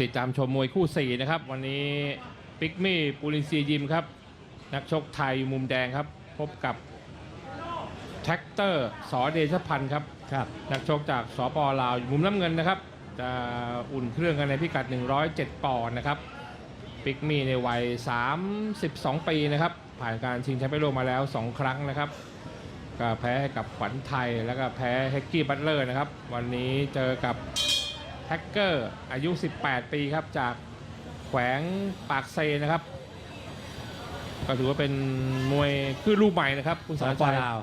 ติดตามชมมวยคู่4นะครับ วันนี้ปิกมี่ปูลินซียิมครับ นักชกไทยมุมแดงครับ พบกับแท็กเตอร์สอเดชพันธ์ครับ ครับ นักชกจากสปลาวอยู่มุมน้ำเงินนะครับ จะอุ่นเครื่องกันในพิกัด 107 ปอนด์นะครับปิกมี่ในวัย 32 ปีนะครับ ผ่านการชิงแชมป์โลกมาแล้ว 2 ครั้งนะครับก็แพ้ให้กับขวัญไทยแล้วก็แพ้แฮกกี้บัตเลอร์นะครับ วันนี้เจอกับ แฮกเกอร์อายุ 18 ปีครับ จากแขวงปากเซนะครับ ก็ถือว่าเป็นมวยคือลูกใหม่นะครับ คุณสสาอรปชัยลาว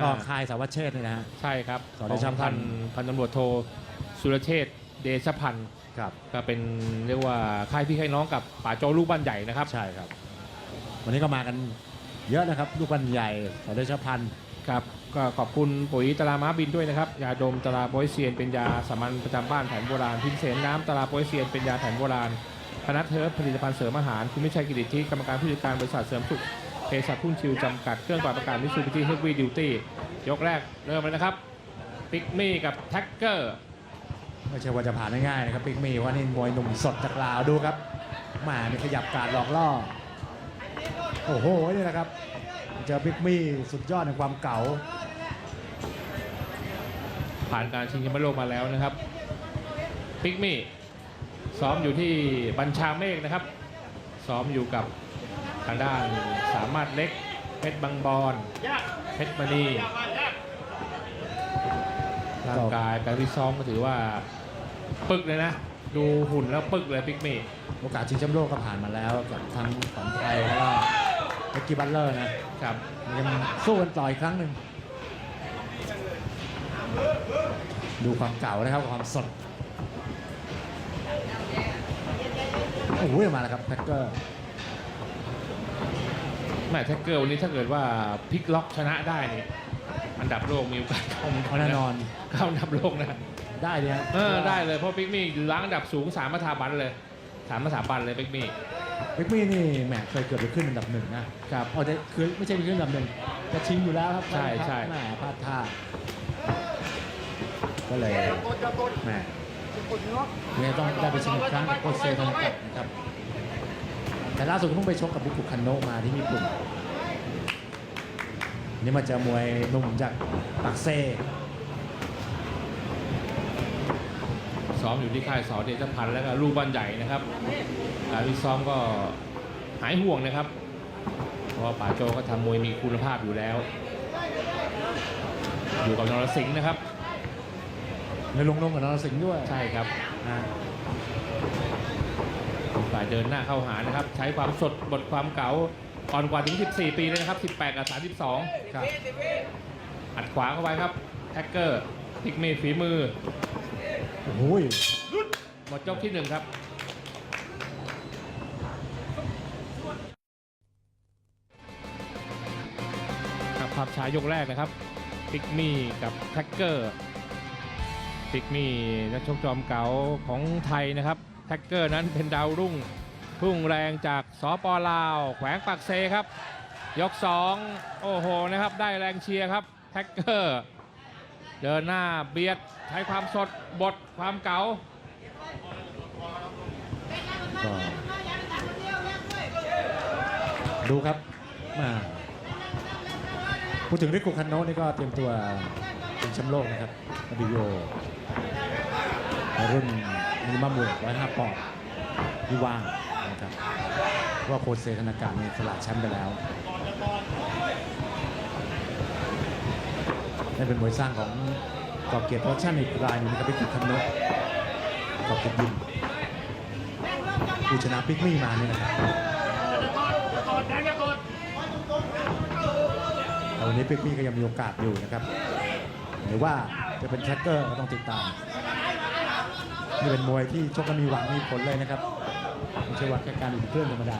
อ่าก็ค่ายสาวัชเชษฐ์นี่นะฮะ ใช่ครับสอนเดชพันธ์ของพันพันตำรวจโทสุรเชษฐ์เดชพันธ์ ครับ ก็เป็นเรียกว่าค่ายพี่ค่ายน้องกับป่าโจลูกบ้านใหญ่นะครับ ใช่ครับ วันนี้ก็มากันเยอะนะครับ ลูกบันใหญ่สอเดชพันธ์ ครับก็ขอบคุณปุ๋ยตราม้าบินด้วยนะครับ ยาดมตราโปยเซียนเป็นยาสามัญประจำบ้านแผนโบราณพิมเสนน้ำตราโปยเซียนเป็นยาแผนโบราณพนัทเทิร์ฟผลิตภัณฑ์เสริมอาหาร คุณมิชัยกิติที่กรรมการผู้จัดการบริษัทเสริมสุขเภสัชพุ่งชิวจำกัดเครื่องปรับอากาศมิสูบิชิเฮฟวี่ดิวตี้ยกแรกเริ่มเลยนะครับปิกมี่กับแท็กเกอร์ไม่ใช่ว่าจะผ่านง่ายๆนะครับปิกมี่ว่านี่มวยหนุ่มสดจากลาวดูครับหมามีขยับการหลอกล่อโอ้โหนี่แหละครับ เจอปิกมี่สุดยอดในความเก๋าผ่านการชิงแชมป์โลกมาแล้วนะครับปิกมี่ซ้อมอยู่ที่บัญชาเมฆนะครับ ซ้อมอยู่กับทางด้านสามารถเล็กเพชรบางบอนเพชรมณีร่างกายการที่ซ้อมก็ถือว่าปึกเลยนะ ดูหุ่นแล้วปึกเลยปิกมี่โอกาสชิงแชมป์โลกก็ผ่านมาแล้วกับทั้งขวัญไทยแล้วก็ เอ็กกี้บัตเลอร์นะครับยังสู้กันต่ออีกครั้งหนึ่ง ดูความเก่านะครับความสดโอ้โหมาแล้วครับแพ็กเกอร์แม่แท็กเกอร์วันนี้ถ้าเกิดว่าพลิกล็อกชนะได้นี่อันดับโลกมีโอกาสเข้าเอาแน่นอน เข้าอันดับโลกนะได้เนี่ยเออได้เลยเพราะปิกมี่ล้างอันดับสูงสามมาถาบันเลยสามมาถาบันเลยปิกมี่ เอ็กมี่นี่แหมเคยเกือบไปขึ้นอันดับหนึ่งนะครับอ๋อแต่คือไม่ใช่ไปขึ้นอันดับหนึ่งจะชิงอยู่แล้วครับใช่ใช่ แหมพลาดท่าก็เลยแหมเนี่ยต้องได้ไปชิงอีกครั้งกับโคชเซธนกัดนะครับ แต่ล่าสุดเพิ่งไปชกกับบุกุคันโนะมาที่ญี่ปุ่นนี่มาเจอมวยหนุ่มจากปักเซ ซ้อมอยู่ที่ค่ายสอเดชพันธ์แล้วก็ลูกบ้านใหญ่นะครับการวิซ้อมก็หายห่วงนะครับเพราะว่าป๋าโจก็ทำมวยมีคุณภาพอยู่แล้ว อยู่กับนรสิงห์นะครับในลงลงกับนรสิงห์ด้วยใช่ครับอ่าฝ่ายเดินหน้าเข้าหานะครับ ใช้ความสดบทความเก๋าอ่อนกว่าถึง 14 ปีเลยนะครับ 18 กับ 32 ครับอัดขวาเข้าไปครับแท็กเกอร์พิกเมฝีมือ โอ้โหหมดยกที่หนึ่งครับครับภาพช้ายกแรกนะครับปิกมี่กับแท็กเกอร์ปิกมี่นักชกจอมเก๋าของไทยนะครับแท็กเกอร์นั้นเป็นดาวรุ่งพุ่งแรงจากสปลาว แขวงปากเซครับ ยก 2 โอ้โหนะครับ ได้แรงเชียร์ครับแท็กเกอร์ เดินหน้าเบียดใช้ความสดบทความเก๋าก็ดูครับมาพูดถึงริกุคันโนะนี่ก็เตรียมตัวเป็นแชมป์โลกนะครับอบิโยรุ่นมินิมัมเวท105ปอนด์ที่ว่างนะครับเพราะว่าโคเซธนาการนี่สละแชมป์ไปแล้ว นี่เป็นมวยสร้างของกอบเกียรติโปรดักชั่นอีกรายหนึงนะครับริกุคันโนกอบเกียรติยิมผู้ชนะปิกมี่มาเนี่ยนะครับแต่วันนี้ปิกมี่ก็ยังมีโอกาสอยู่นะครับหรือว่าจะเป็นแท็กเกอร์ก็ต้องติดตามนี่เป็นมวยที่ชกกันมีหวังมีผลเลยนะครับไม่ใช่ว่าแค่การอุ่นเครื่องธรรมดา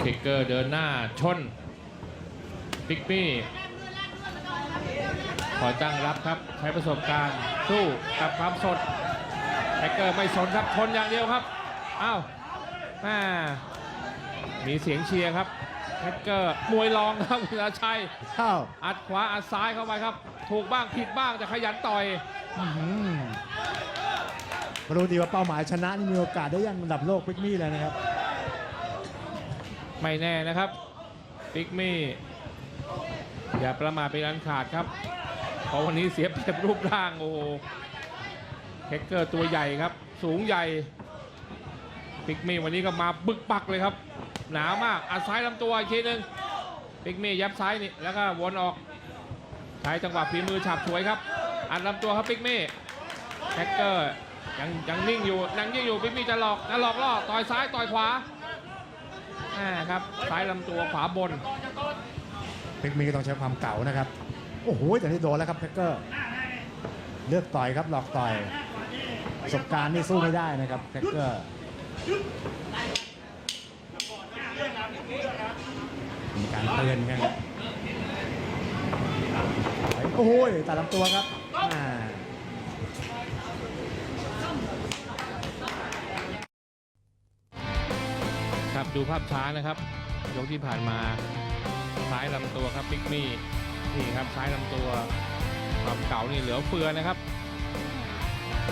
เทคเกอร์เดินหน้าชนปิกมี่ขอตั้งรับครับ ใช้ประสบการณ์ สู้กับความสดเทคเกอร์ไม่สนครับชนอย่างเดียวครับอ้าวแม่มีเสียงเชียร์ครับแฮกเกอร์มวยรองครับคุณอาชัยเข้าอัดขวาอัดซ้ายเข้าไปครับ ถูกบ้างผิดบ้างแต่ขยันต่อยอื้อหือมารู้ดีว่าเป้าหมายชนะนี่มีโอกาสได้ยังระดับโลกพิกมี่เลยนะครับ ไม่แน่นะครับปิกมี่อย่าประมาทเป็นอันขาดครับเพราะวันนี้เสียเปรียบรูปร่างโอ้โหแฮกเกอร์ตัวใหญ่ครับ สูงใหญ่ปิกมี่วันนี้ก็มาบึกปักเลยครับ หนามากอัดซ้ายลำตัวอีกทีหนึงปิกมี่ยับซ้ายนี่แล้วก็วนออกใช้จังหวะฝีมือฉับฉวยครับ อัดลำตัวครับปิกมี่แฮกเกอร์ยังยังนิ่งอยู่ยังนิ่งอยู่ปิกมี่จะหลอกจะหลอกล่อต่อยซ้ายต่อยขวา อ่าครับซ้ายลำตัวขวาบนพิกมีก็ต้องใช้ความเก่านะครับ โอ้โหแต่นี่โดนแล้วครับแท็กเกอร์ เลือกต่อยครับหลอกต่อย ประสบการณ์นี่สู้ไม่ได้นะครับแท็กเกอร์มีการเตือนกันโอ้โหแตัดลำตัวครับ ดูภาพช้านะครับ ยกที่ผ่านมาซ้ายลำตัวครับปิกมี่นี่ครับซ้ายลำตัวความเก่านี่เหลือเฟือนะครับ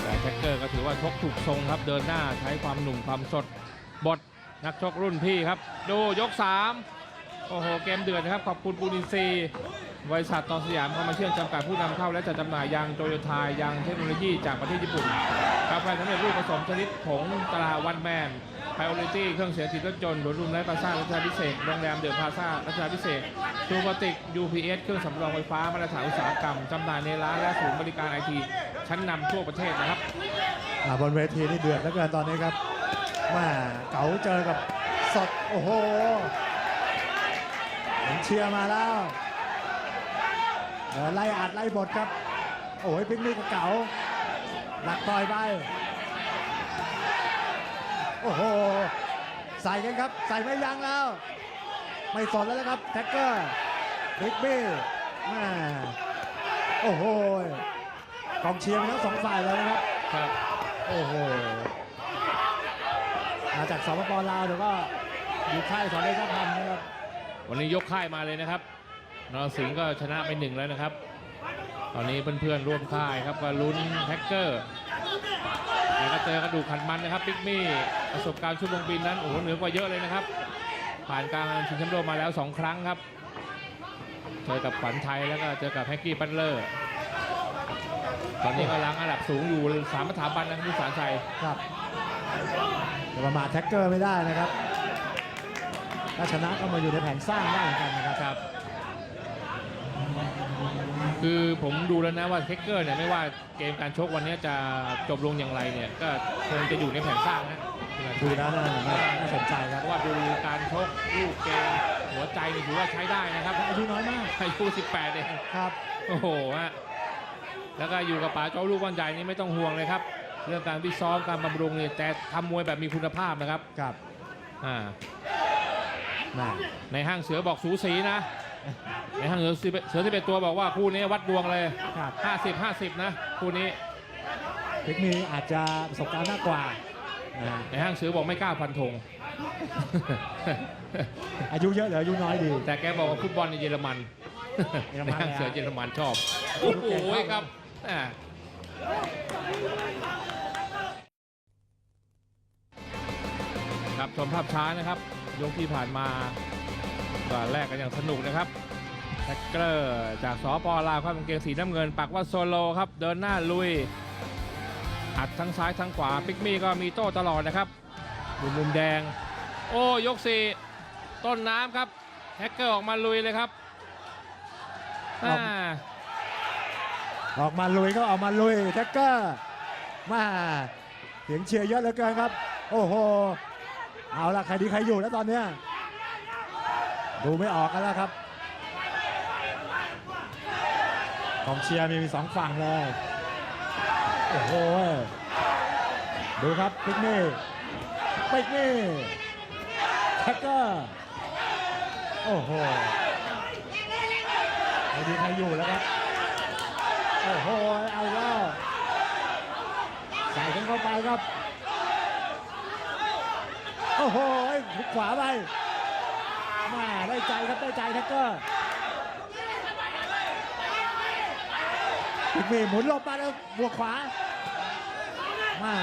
แต่แท็กเกอร์ก็ถือว่าชกถูกทรงครับ เดินหน้าใช้ความหนุ่มความสดบทนักชกรุ่นพี่ครับ ดูยก 3 โอ้โห เกมเดือดนะครับ ขอบคุณปูนินซีบริษัทตอนสยามเข้ามาเชื่อมจำกัดผู้นำเข้า และจัดจำหน่ายยางโตโยต้ายางเทคโนโลยีจากประเทศญี่ปุ่นกาแฟสำเร็จรูปผสมชนิดผงตราวันแมน ไพโอลิตี้เครื่องเสียงติดรถยนหรือรูมไร้พาซ่ารัชดาพิเศษโรงแรมเดอะพาซ่ารัชดาพิเศษทูบติก UPS เครื่องสำรองไฟฟ้ามาตรฐานอุตสาหกรรมจำหน่ายในร้านและศูนย์บริการไอทีชั้นนำทั่วประเทศนะครับบนเวทีนี่เดือดแล้วเกินตอนนี้ครับมาเก๋าเจอกับสดโอ้โหผมเชียร์มาแล้วไล่อัดไล่บทครับ โอ้ยพิกนี่กับเก๋าหลักต่อยไป โอ้โห ใส่กันครับ ใส่ไม่ยั้งแล้ว ไม่สนแล้วนะครับ แท็กเกอร์พิกมี่แม่โอ้โหกองเชียร์มีทั้งสองฝ่ายเลยนะครับ ครับ โอ้โห มาจากสปปลาวเดี๋ยวก็อยู่ค่ายสอนได้ชพันธ์นะครับ วันนี้ยกค่ายมาเลยนะครับนรสิงห์ก็ชนะไปหนึ่งแล้วนะครับ ตอนนี้เพื่อนๆร่วมค่ายครับก็ลุ้นแท็กเกอร์แล้วก็เจอกระดูกขันมันนะครับ ปิกมี่ ประสบการณ์ชุดลงบินนั้นโอ้โหเหนือกว่าเยอะเลยนะครับ ผ่านการชิงแชมป์โลกมาแล้ว 2 ครั้งครับ เจอกับขวัญไทยแล้วก็เจอกับแฮกกี้ปัตเลอร์ตอนนี้กำลังอันดับสูงอยู่สามสถาบันนะครับคุณสารชัยครับจะประมาทแท็กเกอร์ไม่ได้นะครับถ้าชนะก็มาอยู่ในแผนสร้างได้เหมือนกันนะครับครับ คือผมดูแล้วนะว่าเทคเกอร์เนี่ยไม่ว่าเกมการชกวันนี้จะจบลงอย่างไรเนี่ยก็คงจะอยู่ในแผนสร้างนะ ดูนะน่าน่าสนใจครับเพราะว่าดูการชกลูกเกมหัวใจนี่ถือว่าใช้ได้นะครับอายุน้อยมากอายุ18เองครับโอ้โหฮะแล้วก็อยู่กับป๋าเจ้าลูกวันใหญ่นี่ไม่ต้องห่วงเลยครับ เรื่องการวิซ้อมการบำรุงเนี่ยแต่ทำมวยแบบมีคุณภาพนะครับครับอ่าน่าในห้างเสือบอกสูสีนะ ในห้างเสือสิบเสือที่เป็นตัวบอกว่าคู่นี้วัดดวงเลยครับ50 50นะคู่นี้พิกมีอาจจะประสบการณ์มากกว่า นะในห้างเสือบอกไม่กล้าฟันธง อายุเยอะหรืออายุน้อยดี แต่แกบอกว่าฟุตบอลในเยอรมันเยอรในมันห้างเสือเลยอะเยอรมันชอบ โอ้โหครับอ่า ครับชมภาพช้านะครับ ยกที่ผ่านมาก็แรกกันอย่างสนุกนะครับแท็กเกอร์จากสปลาวครับกางเกงสีน้ำเงิน ปักว่าโซโลครับ เดินหน้าลุย อัดทั้งซ้ายทั้งขวาปิกมี่ก็มีโต้ตลอดนะครับอยู่มุมแดง โอ้ยกสี่ต้นน้ำครับแฮกเกอร์ออกมาลุยเลยครับอ่าออกมาลุยก็ออกมาลุยแท็กเกอร์มาเสียงเชียร์เยอะเหลือเกินครับ โอ้โหเอาละใครดีใครอยู่แล้วตอนเนี้ยดูไม่ออกกันแล้วครับกองเชียร์มีมีสองฝั่งเลย โอ้โห ดูครับปิกนี่ปิกนี่แท็กเกอร์โอ้โหใครดีใครอยู่แล้วครับ โอ้โห เอาแล้วใส่กันเข้าไปครับ โอ้โหหุกขวาไปมาได้ใจครับได้ใจแท็กเกอร์ พิกมี่หมุนหลบมาแล้วบวกขวามา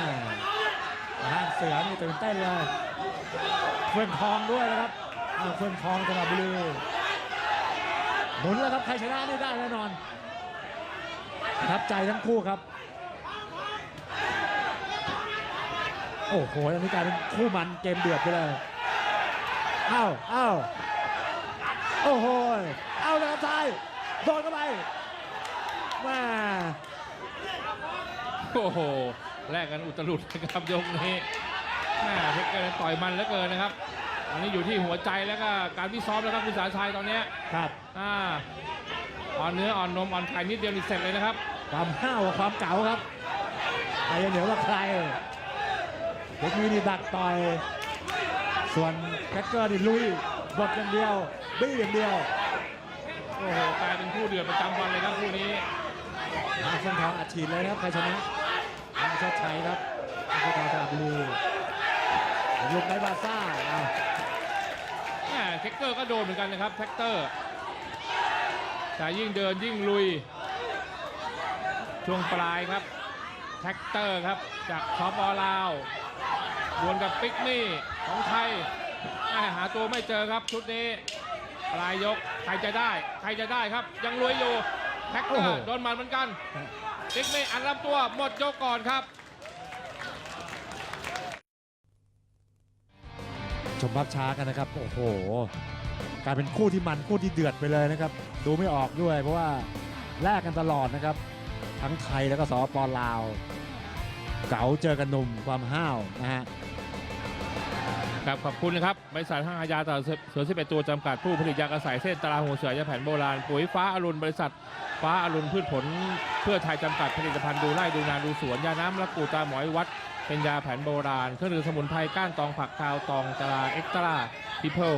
ห้างเสือนี่ตื่นเต้นเลยเฟื่องทองด้วยนะครับเฟื่องทองสระบุรีหมุนแล้วครับใครชนะนี่ได้แน่นอนประทับใจทั้งคู่ครับ โอ้โหอันนี้กลายเป็นคู่มันเกมเดือดไปเลยอ้าวอ้าวโอ้โหเอาเลยครับซ้ายโดนเข้าไป มาโอ้โหแลกกันอุตลุดนะครับยกนี้แม่เพชรเกินต่อยมันเหลือเกินนะครับ อันนี้อยู่ที่หัวใจแล้วก็การที่ซ้อมแล้วครับคุณสาชัยตอนเนี้ยครับอ่าอ่อนเนื้ออ่อนนมอ่อนไข่นิดเดียวนี่เสร็จเลยนะครับ ความห้าวกับความเก๋าครับใครจะเหนือกว่าใครเด็กมีนี่ดักต่อย ส่วนแคคเกอร์นี่ลุยบดอย่างเดียวบี้อย่างเดียวโอ้โหกลายเป็นคู่เดือดประจำวันเลยครับคู่นี้ อาเส้นทองอัดฉีดเลยนะครับใครชนะอาชาติชัยครับอาชาติชัยสระบุรีลุกในบาซ่าอ้าแม่แท็กเตอร์ก็โดนเหมือนกันนะครับแท็กเตอร์แต่ยิ่งเดินยิ่งลุย ช่วงปลายครับแท็กเตอร์ครับจากชอปอลาวดวลกับปิกมี่ของไทยแม่หาตัวไม่เจอครับชุดนี้ปลายยกใครจะได้ ใครจะได้ครับ ยังลุยอยู่ แท็กเตอร์โดนหมันเหมือนกันปิกมี่อันลำตัวหมดยกก่อนครับชมภาพช้ากันนะครับ โอ้โหกลายเป็นคู่ที่มันคู่ที่เดือดไปเลยนะครับ ดูไม่ออกด้วย เพราะว่าแลกกันตลอดนะครับ ทั้งไทยแล้วก็สปปลาว เก๋าเจอกันหนุ่มความห้าวนะฮะ ครับขอบคุณนะครับบริษัทห้างอาญาต่อเสือ11 ตัวจำกัดผู้ผลิตยากระสายเส้นตราหัวเสือยาแผ่นโบราณปุ๋ยฟ้าอรุณบริษัท ฟ้าอรุณพืชผล เพื่อไทยจำกัดผลิตภัณฑ์ดูไร่ดูนาดูสวนยาน้ำละกูตาหมอยวัด เป็นยาแผนโบราณ เครื่องดื่มสมุนไพรก้านตองผักคาวตองตราเอ็กตราพิเพิล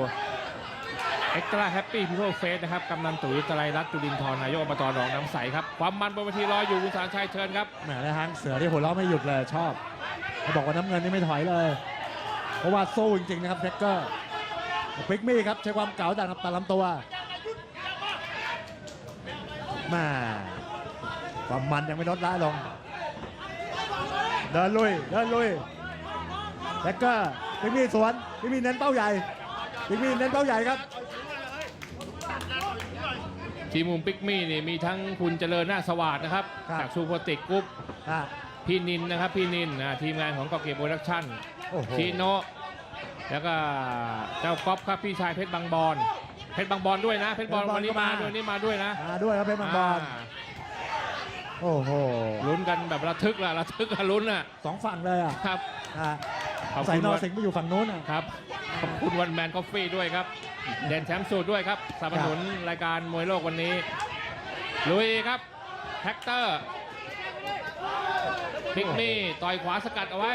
เอ็กตราแฮปปี้พิเพิลเฟสนะครับกำนันตุ๋ยตรายรัตน์จุลินทร์นายกอบตหนองน้ำใสครับความมันบนเวทีรออยู่คุณสารชัยเชิญครับแหมและทางเสือที่หัวเราะไม่หยุดเลยชอบเขาบอกว่าน้ำเงินนี่ไม่ถอยเลย เพราะว่าสู้จริงๆนะครับแท็กเกอร์ปิกมี่ครับใช้ความเก๋าจากตาลำตัวมาความมันยังไม่ลดละลง เดินลุย เดินลุยแท็กเกอร์ปิกมี่สวนปิกมี่เน้นเป้าใหญ่ปิกมี่เน้นเป้าใหญ่ครับทีมมุมปิกมี่นี่มีทั้งคุณเจริญนาคสวัสดนะครับ ครับ จากซูโปรติกกรุ๊ปอะพี่นินนะครับ พี่นินนะทีมงานของกอเกตโปรดักชั่นโอ้โห ชีโนะแล้วก็เจ้าก๊อฟครับพี่ชายเพชรบางบอนเพชรบางบอนด้วยนะเพชรบอลวันนี้มาด้วยนี่มาด้วยนะมาด้วยครับเพชรมังกราโอ้โหลุ้นกันแบบระทึกละระทึกอะลุ้นอะสองฝั่งเลยอะครับอะขอบใส่คุณนอวันสิงห์ไปอยู่ฝั่งนู้นอะครับขอบคุณวันแมนกาแฟด้วยครับ เด่นแชมป์สูตรด้วยครับสนับสนุนรายการมวยโลกวันนี้ ลุยครับแท็กเตอร์พิกมี่ต่อยขวาสกัดเอาไว้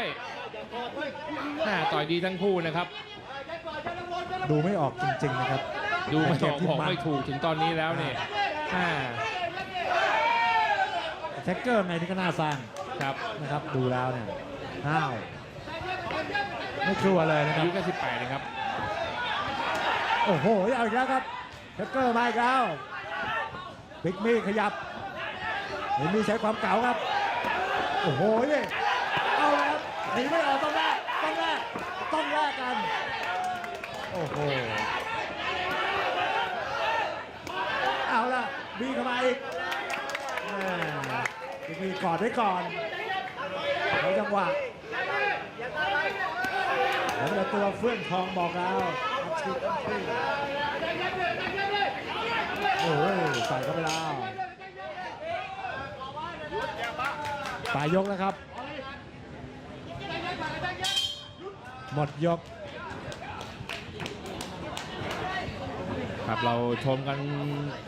แม่ต่อยดีทั้งคู่นะครับ ดูไม่ออกจริงๆนะครับ ดูไม่เกอมอกที่บอกมันไม่ถูกถึงตอนนี้แล้วเนี่ยอ่าแท็กเกอร์ไงที่ก็น่าสร้างครับนะครับ ดูแล้วเนี่ยห้าวไม่กลัวเลยนะคอารับยุแค่18นะครับ โอ้โหเอาอีกแล้วครับแท็กเกอร์มาอีกแล้วบิ๊กมี่ขยับเห็นมีใช้ความเก๋าครับ โอ้โหนี่เอาแล้ว หนีไม่ออกต้องแรกต้องแรกต้องแรกกัน โอ้โห เอาละบีเข้ามาอีกแม่บิ๊กมี่กอดไว้ก่อนในจังหวะแล้วแต่ตัวเฟื่องทองบอกแล้วอัดฉีดอัดฉีดโอ้ยใส่เข้าไปแล้วปลายยกแล้วครับ หมดยก ครับเราชมกัน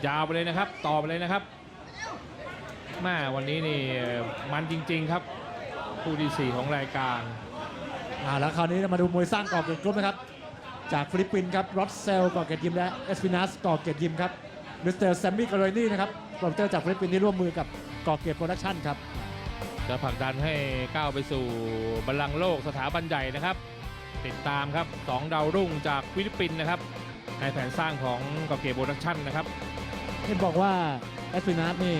ยาวไปเลยนะครับ ต่อไปเลยนะครับแม่วันนี้นี่มันจริง ๆครับคู่ที่ 4 ของรายการอ่าแล้วคราวนี้เรามาดูมวยสร้างก่อเกียรติกรุ๊ปนะครับ จากฟิลิปปินส์ครับรอสเซลก่อเกียรติยิมและเอสปินัสก่อเกียรติยิมครับมิสเตอร์แซมมี่การนี่นะครับโปรโมเตอร์จากฟิลิปปินส์ที่ร่วมมือกับก่อเกียรติโปรดักชั่นครับ จะผลักดันให้ก้าวไปสู่บัลลังก์โลกสถาบันใหญ่นะครับ ติดตามครับสองดาวรุ่งจากฟิลิปปินส์นะครับ ในแผนสร้างของกอเกโปรดักชั่นนะครับเห็นบอกว่าแอสฟินาสนี่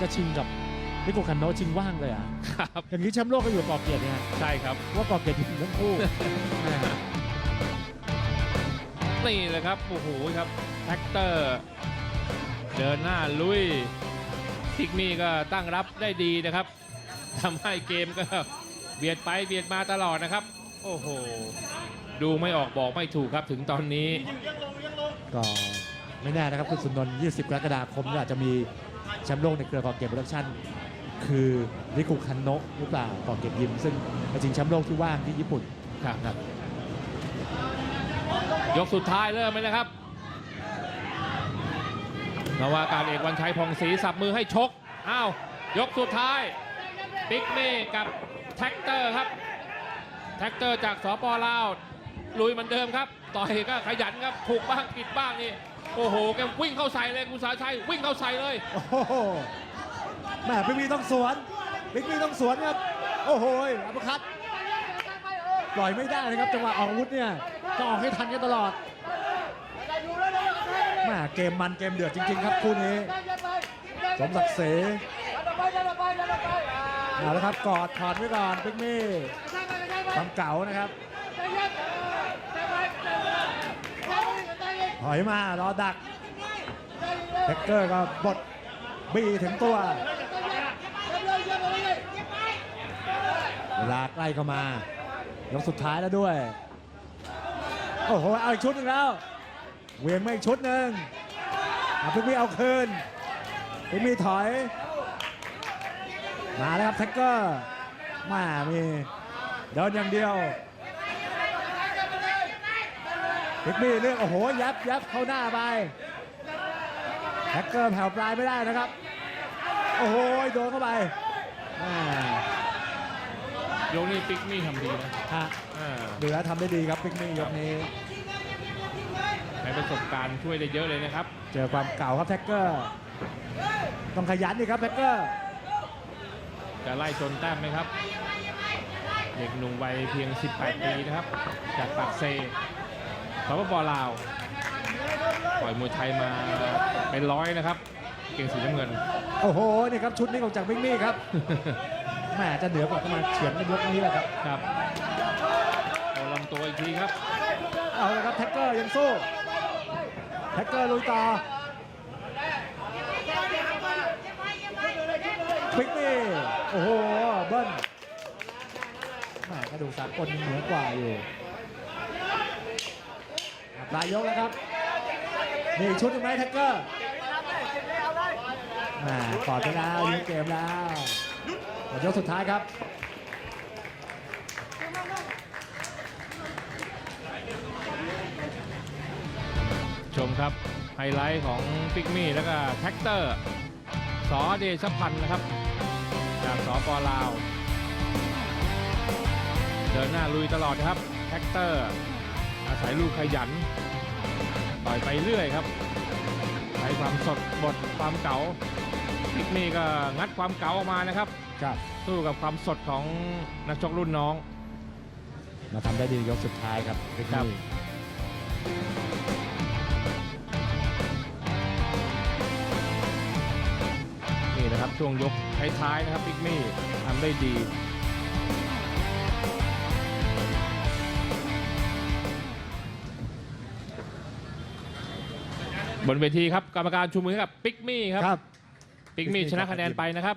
จะชิงกับนิโกคันโนะชิงว่างเลยอะครับอย่างนี้แชมป์โลกก็อยู่กับกอเกียรติเนี่ยใช่ครับ ว่ากอเกียรติอยู่ทั้งคู่แม่นี่เลยครับโอ้โหครับแท็กเตอร์เดินหน้าลุยพิกมี่ก็ตั้งรับได้ดีนะครับ ทำให้เกมก็เบียดไปเบียดมาตลอดนะครับ โอ้โห ดูไม่ออกบอกไม่ถูกครับถึงตอนนี้ ก็ไม่แน่นะครับคุณสุนนท์20 กรกฎาคมก็อาจจะมีแชมป์โลกในเครือกอเกียรติโปรดักชั่น คือริกุคันโนะหรือเปล่ากอเกียรติยิม ซึ่งเป็นชิงแชมป์โลกที่ว่างที่ญี่ปุ่นครับครับ ยกสุดท้ายเริ่มเลยนะครับนาวากาศเอกวันชัยพองศรีสับมือให้ชก อ้าว ยกสุดท้าย ปิกเม่กับแท็กเตอร์ครับแท็กเตอร์จากสปลาวลุยเหมือนเดิมครับ ต่อยก็ขยันครับถูกบ้างผิดบ้างนี่โอ้โหแกวิ่งเข้าใส่เลยคุณสาชัยวิ่งเข้าใส่เลยโอ้โหแม่บิ๊กมีต้องสวนบิ๊กมีต้องสวนครับ โอ้โหอัปเปอร์คัตปล่อยไม่ได้นะครับจังหวะออกอาวุธเนี่ยต้องออกให้ทันกันตลอดแม่เกมมันเกมเดือดจริง ๆ ครับคู่นี้สมศักดิ์ศรี เอาละครับกอดถอดไว้ก่อนบิ๊กมี่ความเก่านะครับถอยมารอดักเทคเกอร์ก็บดบีถึงตัวเวลาใกล้เข้ามายกสุดท้ายแล้วด้วย โอ้โห เอาอีกชุดหนึ่งแล้ว เวียงมาอีกชุดหนึ่งพิกมี่เอาคืนพิกมี่ถอย มาแล้วครับแท็กเกอร์มามีเดินอย่างเดียวพิกมี่เลือกโอ้โหยับยับเข้าหน้าไปแท็กเกอร์แผ่วปลายไม่ได้นะครับ โอ้โหโดนเข้าไปอ่ายกนี้ปิกมี่ทำดีนะฮะอ่าเหลือทำได้ดีครับพิกมี่ยกนี้ใช้ประสบการณ์ช่วยได้เยอะเลยนะครับ เจอความเก่าครับแท็กเกอร์ ต้องขยันดีครับแท็กเกอร์ จะไล่จนแต้มไหมครับ เด็กหนุ่มวัยเพียง 18 ปีนะครับ จากปากเซสปปลาว ปล่อยมวยไทยมาเป็นร้อยนะครับ เก่งสีน้ำเงิน โอ้โหนี่ครับชุดนี้ของจากพิกมี่ครับแหมจะเหนือกว่าก็มาเฉือนในยกนี้แหละครับครับเอาลำตัวอีกทีครับ เอาละครับแท็กเกอร์ยังสู้แท็กเกอร์ลุยต่อ พิกมี่ โอ้โห เบิ้ลแหมกระดูกสากลเหนือกว่าอยู่ปลายยกแล้วครับ นี่ชุดหนึ่งไหมแท็กเกอร์แหมกอดไปแล้วยืนเกมแล้วหมดยกสุดท้ายครับชมครับ ไฮไลท์ของปิกมี่แล้วก็แท็กเตอร์สอเดชพันธ์นะครับ จากสปลาว เดินหน้าลุยตลอดครับ แท็กเตอร์ อาศัยลูกขยัน ต่อยไปเรื่อยครับใช้ความสดบทความเก๋าปิกมี่ก็งัดความเก๋าออกมานะครับครับสู้กับความสดของนักชกรุ่นน้อง มาทำได้ดียกสุดท้ายครับพิกครับมี่นี่ นะครับ ช่วงยกท้ายๆนะครับปิกมี่ทำได้ดีบนเวทีครับกรรมการชูมือให้กับปิกมี่ครับ ครับ ปิกมี่ Pick Me ชนะคะแนนไปนะครับ